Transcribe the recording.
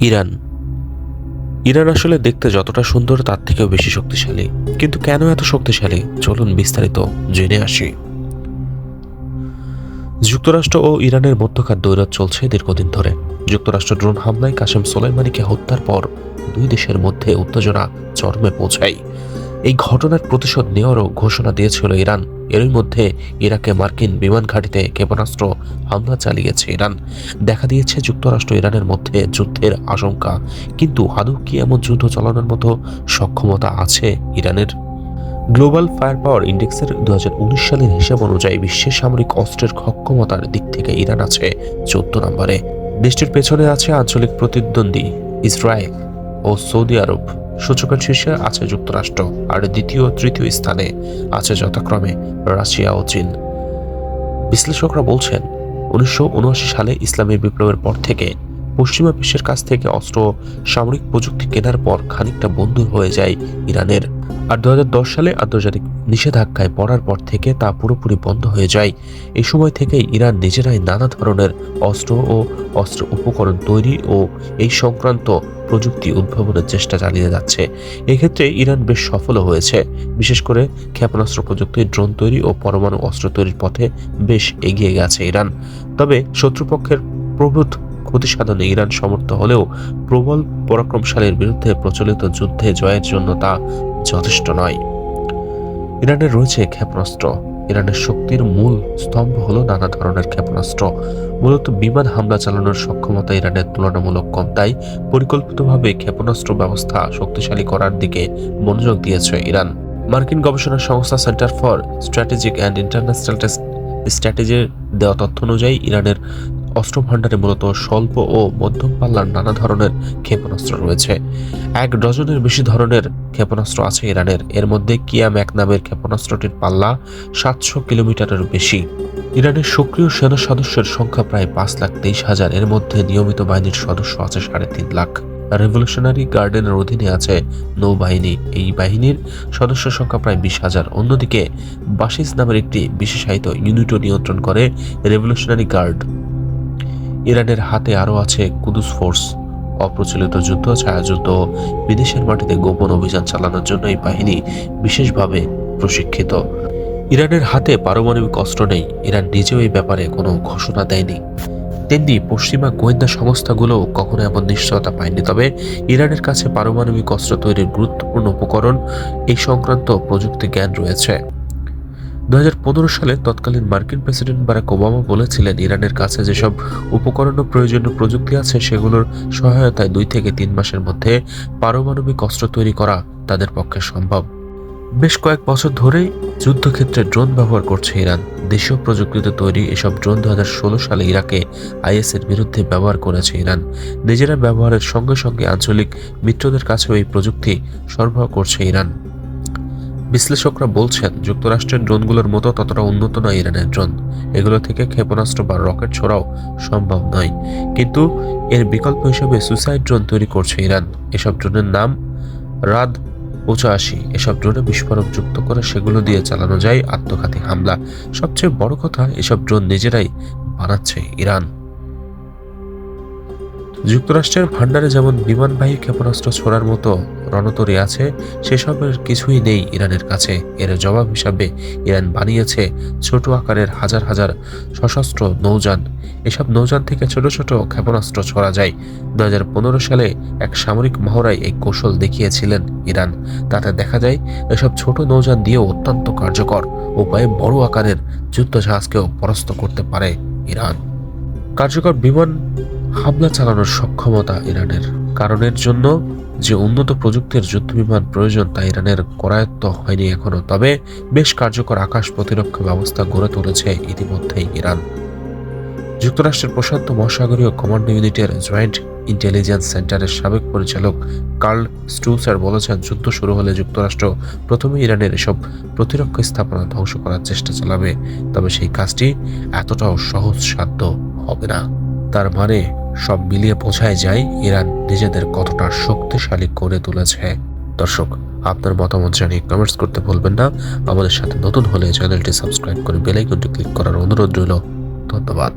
Iran. Iran আসলে দেখতে যতটা সুন্দর, তার থেকেও বেশি শক্তিশালী। কিন্তু কেন এত শক্তিশালী? চলুন বিস্তারিত জেনে আসি। যুক্তরাষ্ট্র ও ইরানের মধ্যকার দৈরাত চলছে দীর্ঘদিন ধরে। যুক্তরাষ্ট্র ড্রোন হামলায় কাশেম সোলাইমানিকে হত্যার পর দুই দেশের মধ্যে উত্তেজনা চরমে পৌঁছায়। এই ঘটনার প্রতিশোধ নেওয়ারও ঘোষণা দিয়েছিল ইরান। এরই মধ্যে ইরাকে মার্কিন বিমান ঘাঁটিতে ক্ষেপণাস্ত্র হামলা চালিয়েছে ইরান। দেখা দিয়েছে যুক্তরাষ্ট্র ইরানের মধ্যে যুদ্ধের আশঙ্কা। কিন্তু আদৌ কি এমন যুদ্ধ চালানোর মতো সক্ষমতা আছে ইরানের? গ্লোবাল ফায়ার পাওয়ার ইন্ডেক্সের দুহাজার উনিশ সালের হিসাব অনুযায়ী বিশ্বের সামরিক অস্ত্রের সক্ষমতার দিক থেকে ইরান আছে চোদ্দ নম্বরে। দেশটির পেছনে আছে আঞ্চলিক প্রতিদ্বন্দ্বী ইসরায়েল ও সৌদি আরব। সূচকের শীর্ষে আছে যুক্তরাষ্ট্র আর দ্বিতীয় তৃতীয় স্থানে আছে যথাক্রমে রাশিয়া ও চীন। বিশ্লেষকরা বলছেন, উনিশশো উনআশি সালে ইসলামী বিপ্লবের পর থেকে পশ্চিমা বিশ্বের কাছ থেকে অস্ত্র সামরিক প্রযুক্তি কেনার পর খানিকটা বন্ধু হয়ে যায় ইরানের। আর দুহাজার দশ সালে আন্তর্জাতিক নিষেধাজ্ঞায় পড়ার পর থেকে তা পুরোপুরি বন্ধ হয়ে যায়। এই সময় থেকেই ইরান নিজেরাই নানা ধরনের অস্ত্র ও অস্ত্র উপকরণ তৈরি ও এই সংক্রান্ত প্রযুক্তি উদ্ভাবনের চেষ্টা চালিয়ে যাচ্ছে। এক্ষেত্রে ইরান বেশ সফলও হয়েছে। বিশেষ করে ক্ষেপণাস্ত্র প্রযুক্তি, ড্রোন তৈরি ও পরমাণু অস্ত্র তৈরির পথে বেশ এগিয়ে গেছে ইরান। তবে শত্রুপক্ষের প্রভূত ক্ষতি সাধনে ইরান সমর্থ হলেও প্রবল পরাক্রমশালীর বিরুদ্ধে প্রচলিত যুদ্ধে জয়ের জন্য তা যথেষ্ট নয়। ইরানের রয়েছে ক্ষেপণাস্ত্র। ইরানের শক্তির মূল স্তম্ভ হলো নানা ধরনের ক্ষেপণাস্ত্র। মূলত বিমান হামলা চালানোর সক্ষমতা ইরানের তুলনামূলক কম, তাই পরিকল্পিতভাবে ক্ষেপণাস্ত্র ব্যবস্থা শক্তিশালী করার দিকে মনোযোগ দিয়েছে ইরান। মার্কিন গবেষণা সংস্থা centre for strategic and international স্ট্র্যাটেজির দেওয়া তথ্য অনুযায়ী, ইরানের অস্ত্র ভাণ্ডারে মূলত স্বল্প ও মধ্যম পাল্লার নানা ধরনের ক্ষেপণাস্ত্র রয়েছে। এক ডজনের বেশি ধরনের ক্ষেপণাস্ত্র আছে ইরানের। এর মধ্যে কিয়াম এক নামের ক্ষেপণাস্ত্রটির পাল্লা সাতশো কিলোমিটারের বেশি। ইরানের সক্রিয় সেনা সদস্যের সংখ্যা প্রায় পাঁচ লাখ তেইশ হাজার। এর মধ্যে নিয়মিত বাহিনীর সদস্য আছে সাড়ে তিন লাখ। রেভলিউশনারি গার্ডেনের অধীনে আছে নৌবাহিনী। এই বাহিনীর সদস্য সংখ্যা প্রায় বিশ হাজার। অন্যদিকে বাসিস নামের একটি বিশেষায়িত ইউনিটও নিয়ন্ত্রণ করে রেভলিউশনারি গার্ড। ইরানের হাতে আরও আছে কুদুস ফোর্স। অপ্রচলিত যুদ্ধ, ছায়াযুদ্ধ, বিদেশের মাটিতে গোপন অভিযান চালানোর জন্য এই বাহিনী বিশেষভাবে প্রশিক্ষিত। ইরানের হাতে পারমাণবিক অস্ত্র নেই। ইরান নিজেও এই ব্যাপারে কোনো ঘোষণা দেয়নি। তেমনি পশ্চিমা গোয়েন্দা সংস্থাগুলোও কখনো এমন নিশ্চয়তা পায়নি। তবে ইরানের কাছে পারমাণবিক অস্ত্র তৈরির গুরুত্বপূর্ণ উপকরণ এই সংক্রান্ত প্রযুক্তি জ্ঞান রয়েছে। দু হাজার পনেরো সালে তৎকালীন মার্কিন প্রেসিডেন্ট বারাক ওবামা বলেছিলেন, ইরানের কাছে যেসব উপকরণ ও প্রয়োজনীয় প্রযুক্তি আছে, সেগুলোর সহায়তায় দুই থেকে তিন মাসের মধ্যে পারমাণবিক অস্ত্র তৈরি করা তাদের পক্ষে সম্ভব। বেশ কয়েক বছর ধরেই যুদ্ধক্ষেত্রে ড্রোন ব্যবহার করছে ইরান। দেশীয় প্রযুক্তিতে তৈরি এসব ড্রোন দু হাজার ষোলো সালে ইরাকে আইএসের বিরুদ্ধে ব্যবহার করেছে ইরান। নিজেরা ব্যবহারের সঙ্গে সঙ্গে আঞ্চলিক মিত্রদের কাছেও এই প্রযুক্তি সরবরাহ করছে ইরান। বিশ্লেষকরা বলছেন, যুক্তরাষ্ট্রের ড্রোনগুলোর মতো ততটা উন্নত নয় ইরানের ড্রোন। এগুলো থেকে ক্ষেপণাস্ত্র বা রকেট ছোড়াও সম্ভব নয়। কিন্তু এর বিকল্প হিসেবে সুসাইড ড্রোন তৈরি করছে ইরান। এসব ড্রোনের নাম রাদ পঁচাশি। এসব ড্রোনে বিস্ফোরক যুক্ত করে সেগুলো দিয়ে চালানো যায় আত্মঘাতী হামলা। সবচেয়ে বড় কথা, এসব ড্রোন নিজেরাই বানাচ্ছে ইরান। যুক্তরাষ্ট্রের ভান্ডারে যেমন বিমানবাহী ক্ষেপণাস্ত্র ছোড়ার মতো রণতরী আছে, সেসবের কিছুই নেই ইরানের কাছে। এর জবাব হিসাবে ইরান বানিয়েছে ছোট আকারের হাজার হাজার সশস্ত্র নৌযান। এসব নৌযান থেকে ছোট ছোট ক্ষেপণাস্ত্র ছোড়া যায়। দুই হাজার পনেরো সালে এক সামরিক মহড়ায় এই কৌশল দেখিয়েছিলেন ইরান। তাতে দেখা যায়, এসব ছোট নৌযান দিয়েও অত্যন্ত কার্যকর। উপায়ে বড় আকারের যুদ্ধজাহাজকেও পরাস্ত করতে পারে ইরান। কার্যকর বিমান হামলা চালানোর সক্ষমতা ইরানের। কারণের জন্য যে উন্নত প্রযুক্তির যুদ্ধবিমান প্রয়োজন তা ইরানের করায়ত্ত হয়নি এখনও, তবে বেশ কার্যকর আকাশ প্রতিরক্ষা ব্যবস্থা গড়ে তুলেছে ইতিমধ্যেই ইরান। যুক্তরাষ্ট্রের প্রশান্ত মহাসাগরীয় কমান্ড ইউনিটের জয়েন্ট ইন্টেলিজেন্স সেন্টারের সাবেক পরিচালক কার্ল স্ট্রুসার বলেছেন, যুদ্ধ শুরু হলে যুক্তরাষ্ট্র প্রথমে ইরানের এসব প্রতিরক্ষা স্থাপনা ধ্বংস করার চেষ্টা চালাবে, তবে সেই কাজটি এতটাও সহজ সাধ্য হবে না। তার মানে সব মিলিয়ে বোঝায় যায়, ইরান নিজেদের কতটা শক্তিশালী করে তুলেছে। দর্শক, আপনার মতামত জানিয়ে কমেন্টস করতে ভুলবেন না। আমাদের সাথে নতুন হলে চ্যানেলটি সাবস্ক্রাইব করে বেলাইকনটি ক্লিক করার অনুরোধ রইল। ধন্যবাদ।